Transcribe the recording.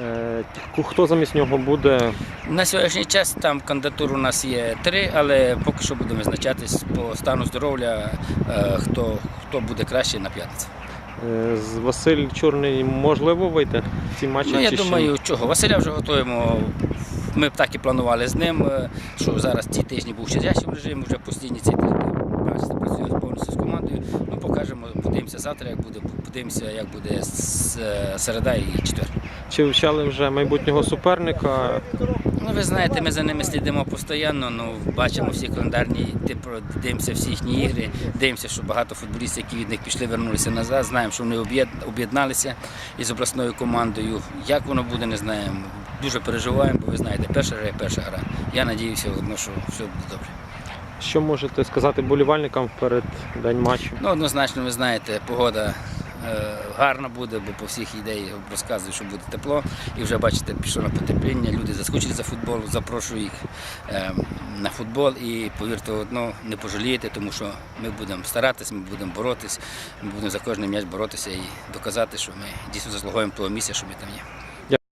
Е, Хто замість нього буде? На сьогоднішній час там кандидатур у нас є три, але поки що будемо визначатись по стану здоров'я, е, хто, хто буде краще на п'ятницю. Е, з Василь Чорний можливо вийти в ці матчі? Ну, я чи ще думаю, чого. Василя вже готуємо. Ми б так і планували з ним, що зараз ці тижні був в режимі, вже постійні ці тижні. Бачите, працює повністю з командою. Ну, покажемо, подивимося завтра, як буде, подивимося, як буде е, середа і четвер. Чи вивчали вже майбутнього суперника? Ну, ви знаєте, ми за ними слідимо постійно, ну, бачимо всі календарні, типу, дивимося всі їхні ігри, дивимося, що багато футболістів, які від них пішли, вернулися назад. Знаємо, що вони об'єдналися із обласною командою. Як воно буде, не знаємо. Дуже переживаємо, бо ви знаєте, перша гра перша гра. Я одно, що все буде добре. Що можете сказати болівальникам перед день матчу? Ну, однозначно, ви знаєте, погода е, гарна буде, бо по всіх ідеях розказують, що буде тепло. І вже бачите, пішло на потепління, люди заскочили за футбол, запрошую їх е, на футбол. І повірте, одно не пожалієте, тому що ми будемо старатися, ми будемо боротись, ми будемо за кожний м'яч боротися і доказати, що ми дійсно заслуговуємо того місця, що ми там є.